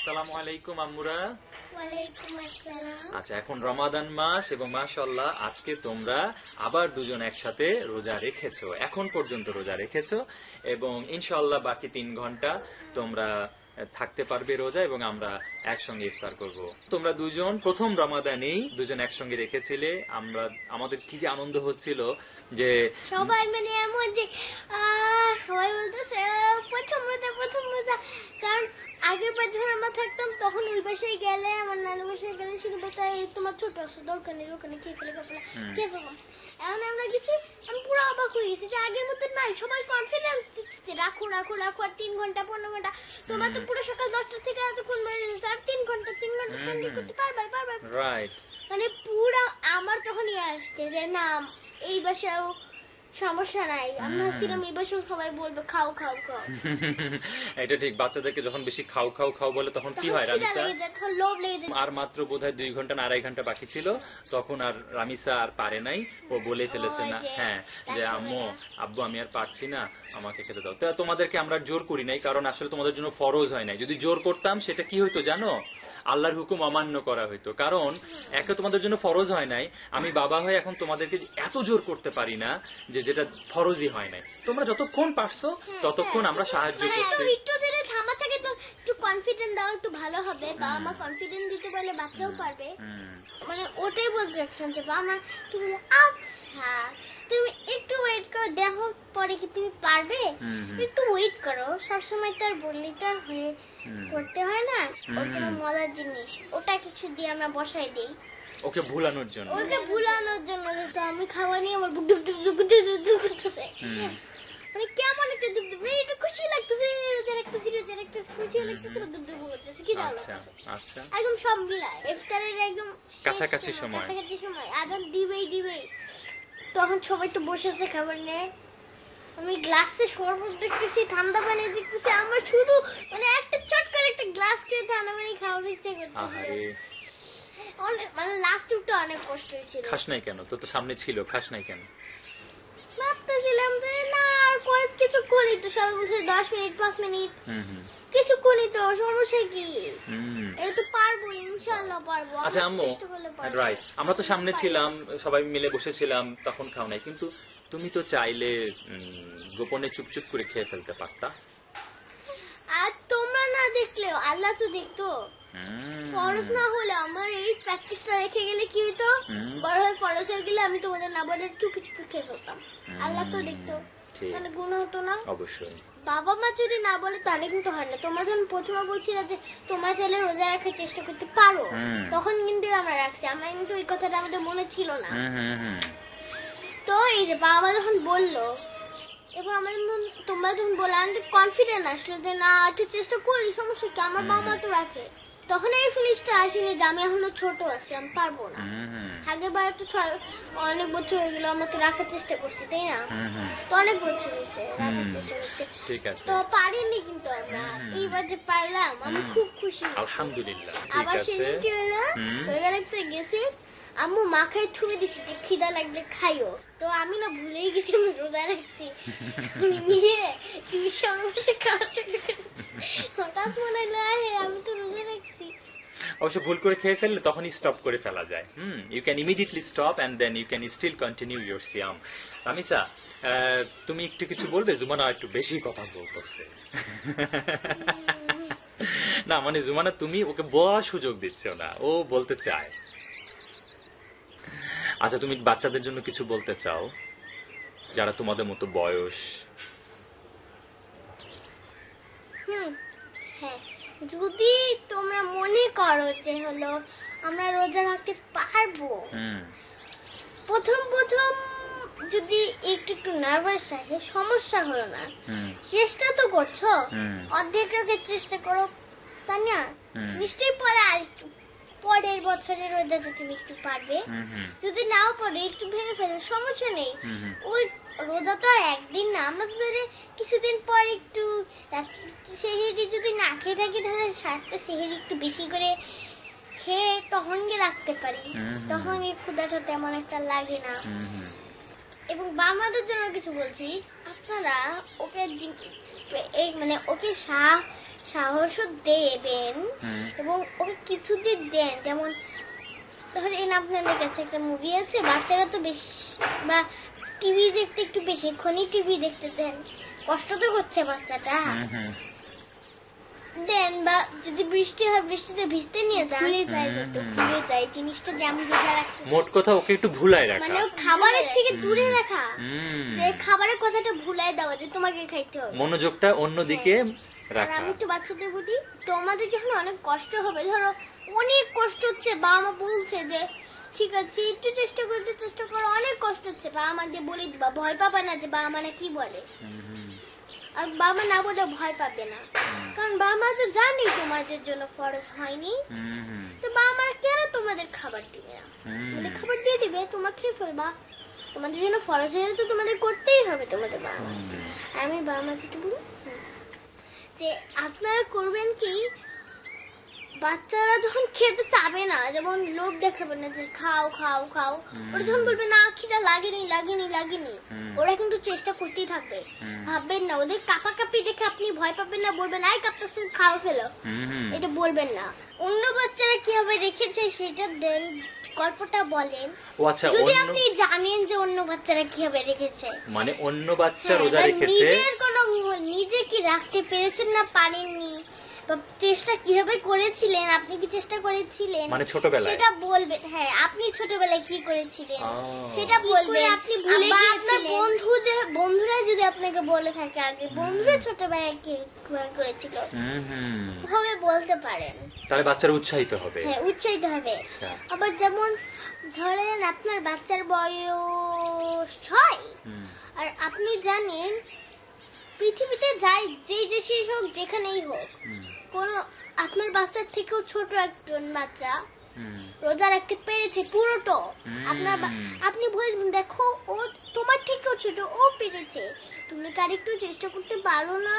আসসালামু আলাইকুম আম্মুরা। আচ্ছা এখন রমাদান মাস এবং মাশাল্লাহ আজকে তোমরা আবার দুজন একসাথে রোজা রেখেছো। এখন পর্যন্ত রোজা রেখেছো এবং ইনশাল্লাহ বাকি তিন ঘণ্টা তোমরা থাকতে পারবে রোজা এবং আমরা একসঙ্গে ইফতার করব। তোমরা দুজন প্রথম রমাদানেই দুজন একসঙ্গে রেখেছিলে। আমরা আমাদের কি যে আনন্দ হচ্ছিল যে সবাই মানে এমন যে সবাই বলতেছে আহ, প্রথম রোজা প্রথম রোজা কারণ আগের বার যখন আমরা থাকতাম তখন ওই বাসায় গেলে আমার নানু বাসায় গেলে শুধু বলতে তোমার ছোট আছে দরকার নেই ওখানে খেয়ে ফেলে খেয়ে হুম। খেয়ে এখন আমরা গেছি আমি পুরো অবাক হয়ে গেছি যে আগের মতো নাই সবাই কনফিডেন্স দিচ্ছে রাখো রাখো রাখো আর তিন ঘণ্টা পনেরো ঘণ্টা। তোমরা তো পুরো সকাল দশটা থেকে এতক্ষণ বেড়ে যেত আর তিন ঘণ্টা তিন ঘণ্টা হুম, করতে পারবাই পারবাই মানে পুরো আমার তখন ইয়ে আসছে যে না এই বাসাও সমস্যা নাই। আমি হুম। ভাবছিলাম এই বাসাও সবাই বলবে খাও খাও খাও। এটা ঠিক বাচ্চাদেরকে যখন বেশি খাও খাও খাও বলে তখন কি হয় রামিসা? আর মাত্র বোধহয় দুই ঘণ্টা না আড়াই ঘণ্টা বাকি ছিল তখন আর রামিসা আর পারে নাই ও বলে ফেলেছে না হ্যাঁ যে আম্মু আব্বু আমি আর পারছি না আমাকে খেতে দাও। তো তোমাদেরকে আমরা জোর করি নাই কারণ আসলে তোমাদের জন্য ফরজ হয় নাই। যদি জোর করতাম সেটা কি হইতো জানো? আল্লাহর হুকুম অমান্য করা হইতো। কারণ একে তোমাদের জন্য ফরজ হয় নাই আমি বাবা হয়ে এখন তোমাদেরকে এত জোর করতে পারি না যে যেটা ফরজই হয় নাই। তোমরা যতক্ষণ পারছ ততক্ষণ আমরা সাহায্য মানে করছি। কনফিডেন্ট দাও একটু ভালো হবে বাবা মা কনফিডেন্ট দিতে পারলে বাচ্চাও পারবে মানে ওটাই বলতে চাচ্ছিলাম যে বাবা মা তুমি আচ্ছা তুমি একটু ওয়েট করো দেখো পরে কি তুমি পারবে। একটু ওয়েট করো সবসময় তো আর হয়ে হুম। করতে হয় না ওটা। মজার জিনিস ওটা কিছু দিয়ে আমরা বসাই দিই ওকে ভুলানোর জন্য ওকে ভুলানোর জন্য তো আমি খাওয়া নিয়ে আমার বুক ডুব ডুব ডুব ডুব ডুব করতেছে। মানে কেমন একটা ডুব ডুব মানে এটা খুশি লাগতেছে রোজা রাখতেছি রোজা রাখতেছি খুশি লাগতেছে ডুব ডুব করতেছে কি দাও আচ্ছা আচ্ছা। একদম সব মিলায় ইফতারের একদম কাছাকাছি সময়। কাছাকাছি সময়। আদান দিবেই দিবেই তখন সবাই তো বসে আছে খাবার নিয়ে। আমি গ্লাসে শরবত দেখতেছি ঠান্ডা পানি দেখতেছি আমার শুধু মানে একটা চট করে একটা গ্লাস করে ঠান্ডা পানি খাওয়ার ইচ্ছা করতেছে। মানে লাস্ট টুকটা অনেক কষ্ট হয়েছিল। খাস নাই কেন? তোর তো সামনে ছিল খাস নাই কেন? ভাবতেছিলাম যে কয়েক কিছু করি তো সবাই বলছে দশ মিনিট পাঁচ মিনিট। হুম হুম। কিছু করি তো সমস্যা কি? এটা তো পারব পারব। আচ্ছা আম্মু। রাইট আমরা তো সামনে ছিলাম সবাই মিলে বসেছিলাম তখন খাও নাই। কিন্তু তুমি তো চাইলে গোপনে চুপচুপ করে খেয়ে ফেলতে পারতা। আর তোমরা না দেখলেও আল্লাহ তো দেখতো। ফরজ না হলে আমার এই প্র্যাকটিসটা রেখে গেলে কি হতো হুম। বড় হয়ে ফরজ হয়ে গেলে আমি তোমাদের না বলে চুপি চুপি খেয়ে ফেলতাম। আল্লাহ তো দেখতো। ঠিক মানে গুণ হতো না? অবশ্যই। বাবা মা যদি না বলে তাহলে কিন্তু হয় না। তোমরা যখন প্রথমে বলছিলে যে তোমরা চাইলে রোজা রাখার চেষ্টা করতে পারো? তখন কিন্তু আমরা রাখছি। আমার কিন্তু এই কথাটা আমাদের মনে ছিল না। তো এই যে বাবা যখন বলল এবার আমাদের মন- তোমরা যখন বললে আমাদের কনফিডেন্ট আসলো যে না একটু চেষ্টা করি সমস্যা কি? আমার বাবা মা তো রাখে। তখন এই ফিনিশটা আসেনি যে আমি এখনও ছোট আছি আমি পারব না। হুম হুম। আগের বার তো ছয় অনেক বছর হয়ে গেলো আমরা তো রাখার চেষ্টা করছি তাই না? তো অনেক বছর হয়েছে রাখার চেষ্টা করছি। ঠিক আছে। তো পারিনি কিন্তু আমরা এইবার যে পারলাম আমি খুব খুশি আলহামদুলিল্লাহ ঠিক আবার সেদিন কি হলো। রোজা রাখতে গেছি আম্মু মাখায় থুয়ে দিছি যে খিদা লাগলে খাইও। তো আমি না ভুলেই গেছি আমি রোজা রাখছি। নিজে টিভির সামনে বসে খাওয়া শুরু করেছি। হঠাৎ মনে হলো আরে আমি তো রোজা রাখছি অবশ্য ভুল করে খেয়ে ফেললে তখনই স্টপ করে ফেলা যায়। হুম you can immediately stop and then you can still continue your Siam Ramisa তুমি একটু কিছু বলবে? জুমানা একটু বেশি কথা বলতেছে। না মানে জুমানা, তুমি ওকে বলার সুযোগ দিচ্ছ না। ও বলতে চায়। আচ্ছা তুমি বাচ্চাদের জন্য কিছু বলতে চাও? যারা তোমাদের মতো বয়স? হ্যাঁ। যদি তোমরা মনে করো যে হলো আমরা রোজা রাখতে পারব। প্রথম প্রথম যদি একটু একটু নার্ভাস থাকে সমস্যা হলো না। চেষ্টা তো করছ। অর্ধেক রাখার চেষ্টা করো তাই না? নিশ্চয়ই পরে আর একটু পরের বছরের রোজাতে তুমি একটু পারবে। যদি নাও পারো একটু ভেঙে ফেলো সমস্যা নেই। ওই রোজা তো আর একদিন না আমরা তো ধরে কিছুদিন পর একটু সেহেরি যদি না খেয়ে থাকি তাহলে সাতটা সেহেরি একটু বেশি করে খেয়ে তখন গিয়ে রাখতে পারি। তখন এই ক্ষুদাটা তেমন একটা লাগে না। এবং বামাদের জন্য কিছু বলছি আপনারা ওকে এই মানে ওকে সা- সাহসও দেবেন এবং ওকে কিছু কিছুদিন দেন। যেমন ধরেন আপনাদের কাছে একটা মুভি আছে বাচ্চারা তো বেশ বা টিভি দেখতে একটু বেশিক্ষণই টিভি দেখতে দেন। কষ্ট তো করছে বাচ্চাটা। দেন বা যদি বৃষ্টি হয় বৃষ্টিতে ভিজতে নিয়ে যান। ভুলে যায় হুম, তো ভুলে যায় জিনিসটা যেমন রোজা রাখতে মোট কথা ওকে একটু ভুলাই রাখা। মানে খাবারের থেকে দূরে রাখা। যে খাবারের কথাটা ভুলাই দেওয়া যে তোমাকে খাইতে হবে। মনোযোগটা অন্যদিকে আর রাখা। আমি তো বাচ্চাদের বলি তোমাদের যখন অনেক কষ্ট হবে ধরো অনেক কষ্ট হচ্ছে বাবা মা বলছে যে ঠিক আছে একটু চেষ্টা করতে চেষ্টা করো অনেক কষ্ট হচ্ছে। বাবা দিয়ে বলে দিবা ভয় পাবা না যে বাবা মা না কি বলে। আর বাবা মা না বলে ভয় পাবে না। কারণ বাবা মা তো জানি তোমাদের জন্য ফরজ হয়নি। তো বাবা মা কেন তোমাদের খাবার দিবে না। তোমাদের খাবার দিয়ে দিবে তোমরা খেয়ে ফেলবা। তোমাদের জন্য ফরজ হয়ে তো তোমাদের করতেই হবে তোমাদের বাবা মা। আমি বাবা মাকে একটু বলি যে আপনারা করবেন কি বাচ্চারা যখন খেতে চাবে না যেমন লোভ দেখাবে না যে খাও খাও খাও ওরা যখন বলবে না খিদা লাগেনি লাগেনি লাগেনি। ওরা কিন্তু চেষ্টা করতেই থাকবে। ভাববেন না ওদের কাপা কাপি দেখে আপনি ভয় পাবেন না বলবেন আই কাপটা শুন খাওয়া ফেলো। এটা বলবেন না। অন্য বাচ্চারা কীভাবে রেখেছে সেটা দেন গল্পটা বলেন। ও আচ্ছা যদি আপনি জানেন যে অন্য বাচ্চারা কীভাবে রেখেছে। মানে অন্য বাচ্চা হ্যাঁ, রোজা রেখেছে? নিজের কোনো নিজে কি রাখতে পেরেছেন না পারেননি? চেষ্টা কীভাবে করেছিলেন? আপনি কি চেষ্টা করেছিলেন? মানে ছোটবেলায়? সেটা বলবেন। হ্যাঁ আপনি ছোটবেলায় কি করেছিলেন? সেটা বলবেন। আপনি ভুলে আপনার বন্ধুদের বন্ধুরা যদি আপনাকে বলে থাকে আগে বন্ধুরা ছোটবেলায় কি করেছিল? হুম, হুম। ভাবে বলতে পারেন। তাহলে বাচ্চারা উৎসাহিত হবে। হ্যাঁ উৎসাহিত হবে। আচ্ছা। আবার যেমন ধরেন আপনার বাচ্চার বয়স ছয়। আর আপনি জানেন পৃথিবীতে যাই যেই দেশেই হোক যেখানেই হোক হুম, কোনো আপনার বাচ্চার থেকেও ছোট একজন বাচ্চা রোজা রাখতে পেরেছে পুরোটো আপনার আপনি বলবেন দেখো ও তোমার থেকেও ছোট ও পেরেছে। তুমি তার আরেকটু চেষ্টা করতে পারো না।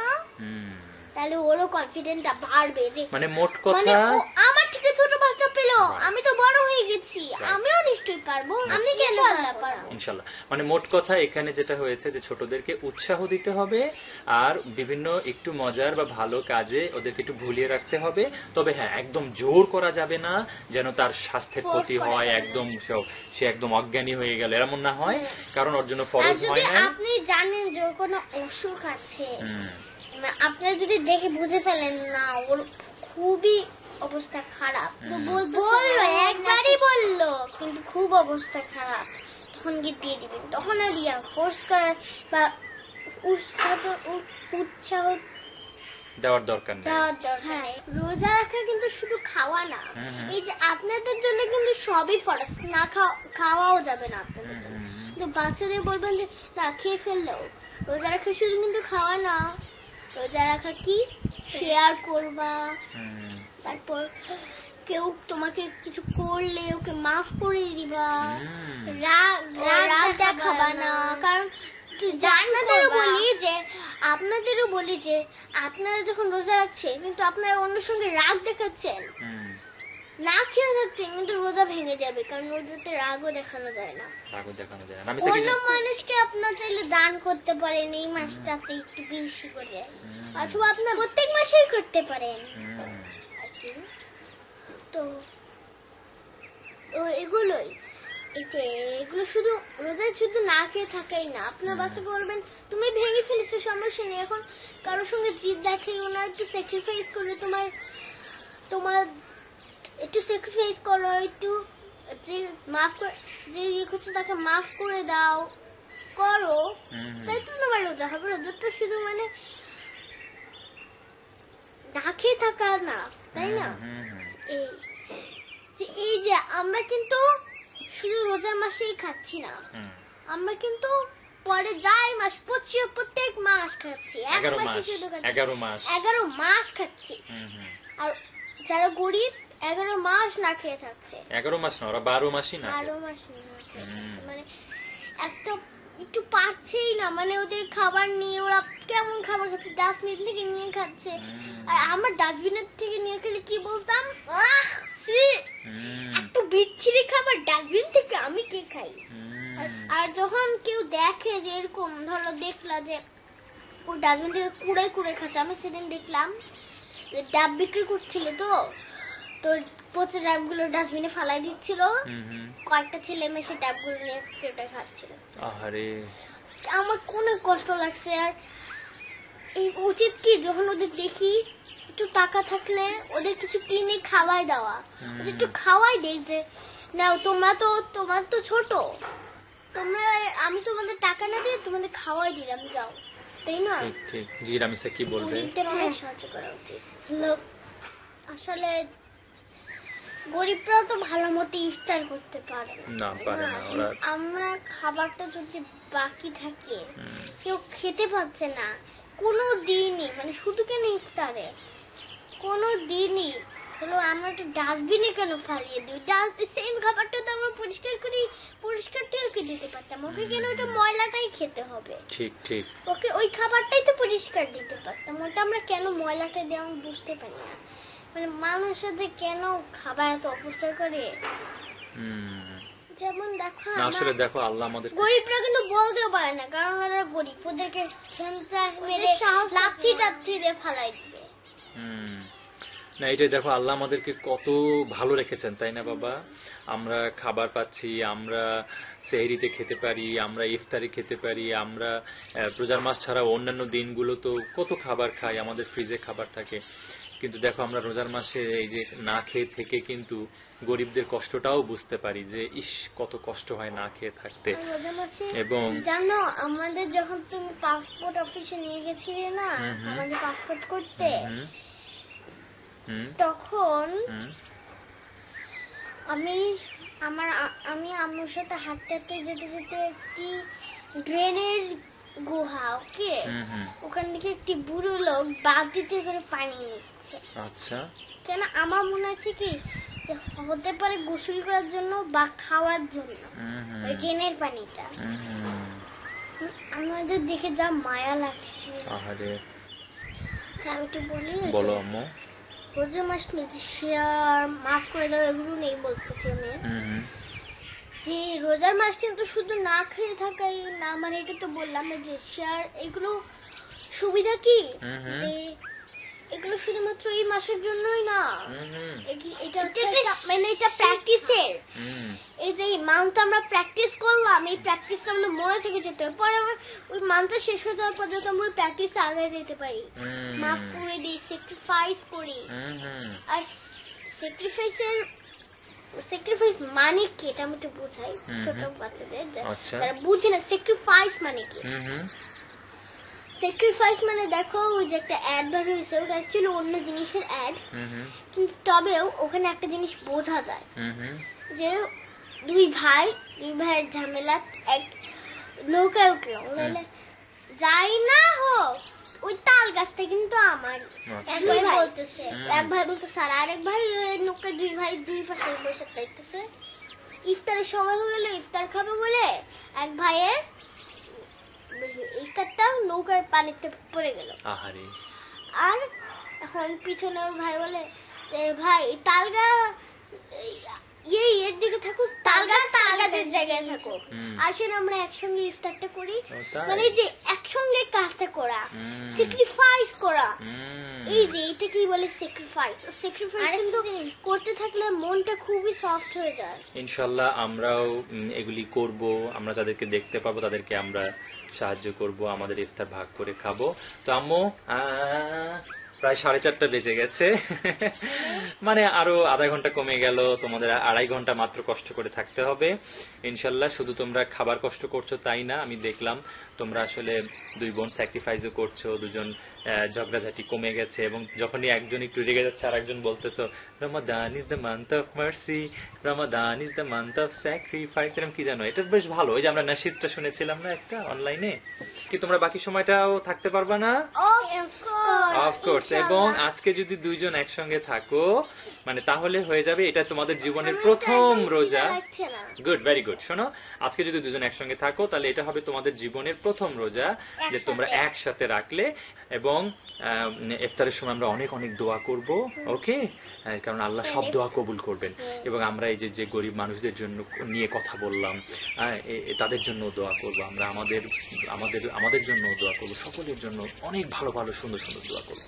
তাহলে ওরও কনফিডেন্টটা বাড়বে যে মানে মোট মানে কথা আমার থেকে ছোট বাচ্চা পেল। আমি তো বড় হয়ে গেছি। আমিও নিশ্চয়ই পারব। আমি কেন পারব না? ইনশাল্লাহ। মানে মোট কথা এখানে যেটা হয়েছে যে ছোটদেরকে উৎসাহ দিতে হবে আর বিভিন্ন একটু মজার বা ভালো কাজে ওদেরকে একটু ভুলিয়ে রাখতে হবে। তবে হ্যাঁ একদম জোর করা যাবে না যেন তার স্বাস্থ্যের ক্ষতি হয় একদম সে- সে একদম অজ্ঞানী হয়ে গেল এমন না হয়। হ্যাঁ। কারণ ওর জন্য ফরজ হয় না। আপনি জানেন যে কোনো অসুখ আছে মানে আপনারা যদি দেখে বুঝে ফেলেন না ওর খুবই অবস্থা খারাপ। তো হুম। একবারই বলল। কিন্তু খুব অবস্থা খারাপ। তখন গিয়ে দিয়ে দিবেন। তখন আর ইয়া ফোর্স করার বা উৎসাহ উৎসাহ দেওয়ার দরকার নেই। দেওয়ার দরকার নেই। রোজা রাখা কিন্তু শুধু খাওয়া না। এই যে আপনাদের জন্য কিন্তু সবই ফরজ। না খাওয়া খাওয়াও যাবে না আপনাদের জন্য। হুম। বাচ্চাদের বলবেন যে না খেয়ে ফেললেও। রোজা রাখা শুধু কিন্তু খাওয়া না। রোজা রাখা কি? শেয়ার করবা। তারপর কেউ তোমাকে কিছু করলে ওকে মাফ করে দিবা। রাগ রাগ দেখাবা না। কারণ আপনাদেরও বলি যে আপনাদেরও বলি যে আপনারা যখন রোজা রাখছেন কিন্তু আপনারা অন্য সঙ্গে রাগ দেখাচ্ছেন। না খেয়ে থাকছেন কিন্তু রোজা ভেঙে যাবে কারণ রোজাতে রাগও দেখানো যায় না। রাগও দেখানো যায় না। আমি অন্য মানুষকে আপনার চাইলে দান করতে পারেন এই মাসটাতে একটু বেশি করে। অথবা আপনার প্রত্যেক মাসেই করতে পারেন। তো এগুলোই। যে এগুলো শুধু রোজায় শুধু না খেয়ে থাকাই না। আপনার হুম। বাচ্চাকে বলবেন তুমি ভেঙে ফেলেছো সমস্যা নেই এখন কারোর সঙ্গে জিদ দেখাইও না একটু স্যাক্রিফাইস করলে তোমার তোমার একটু স্যাক্রিফাইস করো একটু যে মাফ করে যে ইয়ে করছে তাকে মাফ করে দাও করো। তাই তো তোমার রোজা হবে রোজা তো শুধু মানে না খেয়ে থাকা না তাই না? এই যে এই যে আমরা কিন্তু শুধু রোজার মাসেই খাচ্ছি না। আমরা কিন্তু পরে যাই মাস পঁচিশ প্রত্যেক মাস খাচ্ছি। এক মাসে শুধু এগারো মাস। এগারো মাস খাচ্ছি। আর যারা গরিব এগারো মাস না খেয়ে থাকছে। এগারো মাস না ওরা বারো মাসই না বারো মাস না। মানে একটা একটু পারছেই না মানে ওদের খাবার নিয়ে ওরা কেমন খাবার খাচ্ছে? ডাস্টবিন থেকে নিয়ে খাচ্ছে। আর আমার ডাস্টবিনের থেকে নিয়ে খেলে কি বলতাম? আহ এত বিচ্ছিরি খাবার ডাস্টবিন থেকে আমি কে খাই? আর- আর যখন কেউ দেখে যে এরকম ধরো দেখলা যে ও ডাস্টবিন থেকে কুড়ে কুড়ে খাচ্ছে আমি সেদিন দেখলাম ডাব বিক্রি করছিল তো। তো পচা ডাবগুলো ডাস্টবিনে ফালাই দিচ্ছিল। কয়েকটা ছেলে মেয়ে সেই ডাবগুলো নিয়ে কেটে খাচ্ছিল। আহারে। আমার অনেক কষ্ট লাগছে আর এই উচিত কি যখন ওদের দেখি একটু টাকা থাকলে ওদের কিছু কিনে খাওয়াই দেওয়া। ওদের একটু খাওয়াই দেই যে নাও তোমরা তো তোমার তো ছোট। তোমরা আমি তোমাদের টাকা না দিয়ে তোমাদের খাওয়াই দিলাম যাও। তাই না? ঠিক ঠিক। জি রামিসা কি বলবে? অনেক সাহায্য করা উচিত। আসলে গরিবরা তো ভালো মতো ইফতার করতে পারে না, পারে না, ওরা- আমরা খাবারটা যদি বাকি থাকে কেউ খেতে পাচ্ছে না কোনো দিনই মানে শুধু কেন ইফতারে? কোনো দিনই হলো আমরা একটা ডাস্টবিনে কেন ফালিয়ে দিই? ডাস্টবিন সেম খাবারটা তো আমরা পরিষ্কার করি পরিষ্কার তেলকে দিতে পারতাম? ওকে কেন ওটা ময়লাটাই খেতে হবে? ঠিক ঠিক। ওকে ওই খাবারটাই তো পরিষ্কার দিতে পারতাম ওটা আমরা কেন ময়লাটা দিয়ে আমি বুঝতে পারি না? মানে মানুষের কেন খাবার এত অপচয় করে? যেমন দেখো না আসলে দেখো আল্লাহ আমাদের গরিবরা কিন্তু বলতেও পারে না কারণ ওরা গরিব। ওদেরকে খেমচা মেরে লাথি টাথি দিয়ে ফালাই দিবে। হুম। না এটাই দেখো আল্লাহ আমাদেরকে কত ভালো রেখেছেন তাই না বাবা? আমরা খাবার পাচ্ছি আমরা সেহরিতে খেতে পারি আমরা ইফতারি খেতে পারি আমরা আহ, রোজার মাস ছাড়া অন্যান্য দিনগুলো তো কত খাবার খাই আমাদের ফ্রিজে খাবার থাকে। কিন্তু দেখো আমরা রোজার মাসে এই যে না খেয়ে থেকে কিন্তু গরিবদের কষ্টটাও বুঝতে পারি যে ইস কত কষ্ট হয় না খেয়ে থাকতে। এবং জানো আমাদের যখন তুমি পাসপোর্ট অফিসে নিয়ে গেছিলে না। আমাদের পাসপোর্ট করতে তখন আমি আমার আমি আম্মুর সাথে হাঁটতে হাঁটতে যেতে যেতে একটি ড্রেনের গুহা ওকে? ওখান থেকে একটি বুড়ো লোক বালতিতে করে পানি নিচ্ছে আচ্ছা। কেন আমার মনে আছে কি হতে পারে গোসল করার জন্য বা খাওয়ার জন্য। ওই ড্রেনের পানিটা। আমাদের দেখে যা মায়া লাগছে। আহারে। আচ্ছা, আমি একটু বলি বলো আম্মু। রোজা মাস নিয়েছি শেয়ার মাফ করে দাও এগুলো নেই বলতেছি আমি। যে রোজার মাস কিন্তু শুধু না খেয়ে থাকাই না মানে এটা তো বললাম যে শেয়ার এগুলো সুবিধা কি। যে এগুলো শুধুমাত্র এই মাসের জন্যই না। এটা মানে এটা প্র্যাকটিসের এই যে মান্থ আমরা প্র্যাকটিস করলাম এই প্র্যাকটিসটা আমাদের মনে থেকে যেতে হবে। পরে আমরা ওই মান্থটা শেষ হয়ে যাওয়ার পর যাতে আমরা ওই প্র্যাকটিসটা আগায় দিতে পারি। মাফ করে দিই স্যাক্রিফাইস করি। হুম হুম। আর স্যাক্রিফাইসের স্যাক্রিফাইস মানে কি? এটা আমি একটু বোঝাই ছোট বাচ্চাদের আচ্ছা। যারা বুঝে না স্যাক্রিফাইস মানে কি? হুম হুম। স্যাক্রিফাইস মানে দেখো ওই যে একটা অ্যাড বার হয়েছে ওটা অ্যাকচুয়ালি অন্য জিনিসের অ্যাড হুম হুম। কিন্তু তবেও ওখানে একটা জিনিস বোঝা যায়। হুম হুম। যে দুই ভাই দুই ভাইয়ের ঝামেলা এক নৌকায় উঠল। বলে যাই না হোক ওই তাল গাছটা কিন্তু আমার আচ্ছা। এক ভাই বলতেছে এক ভাই বলতেছে আর আরেক ভাই ওই নৌকায় দুই ভাই দুই পাশে বসে চাইতেছে ইফতারের সময় হয়ে গেলে ইফতার খাবে বলে এক ভাইয়ের নৌকার পানিতে পড়ে গেল। আহারে। আর এখন পিছনে ওর ভাই বলে যে ভাই তালগা ইয়ে এর দিকে থাকুক তালগা তালগাদের জায়গায় থাকুক। হুম। আসেন আমরা একসঙ্গে ইফতারটা করি। মানে যে একসঙ্গে কাজটা করা। স্যাক্রিফাইস করা। এই যে এটা কি বলে স্যাক্রিফাইস স্যাক্রিফাইস কিন্তু করতে থাকলে মনটা খুবই সফট হয়ে যায়। ইনশাল্লাহ আমরাও এগুলি করব। আমরা যাদেরকে দেখতে পাবো তাদেরকে আমরা সাহায্য করব আমাদের ইফতার ভাগ করে খাব। তো আম্মু আহ, প্রায় সাড়ে চারটা বেজে গেছে। মানে আরও আধা ঘণ্টা কমে গেল তোমাদের আড়াই ঘণ্টা মাত্র কষ্ট করে থাকতে হবে। ইনশাল্লাহ শুধু তোমরা খাবার কষ্ট করছ তাই না আমি দেখলাম তোমরা আসলে দুই বোন স্যাক্রিফাইসও করছ দুজন ঝগড়াঝাটি কমে গেছে এবং যখনই একজন একটু রেগে যাচ্ছে আর একজন বলতেছো Ramadan is the month of mercy Ramadan is the month of sacrifice এরকম কি জানো এটা বেশ ভালো। ওই যে আমরা নাসিদটা শুনেছিলাম না একটা অনলাইনে কি তোমরা বাকি সময়টাও থাকতে পারবা না? অফকোর্স এবং আজকে যদি দুইজন একসঙ্গে থাকো মানে তাহলে হয়ে যাবে এটা তোমাদের জীবনের প্রথম রোজা। Good very good. শোনো আজকে যদি দুজন একসঙ্গে থাকো তাহলে এটা হবে তোমাদের জীবনের প্রথম রোজা যে তোমরা একসাথে রাখলে এবং ইফতারের সময় আমরা অনেক অনেক দোয়া করব ওকে? কারণ আল্লাহ সব দোয়া কবুল করবেন। এবং আমরা এই যে যে গরিব মানুষদের জন্য নিয়ে কথা বললাম তাদের জন্য দোয়া করব আমরা আমাদের আমাদের আমাদের জন্য দোয়া করব সকলের জন্য অনেক ভালো ভালো সুন্দর সুন্দর দোয়া করব।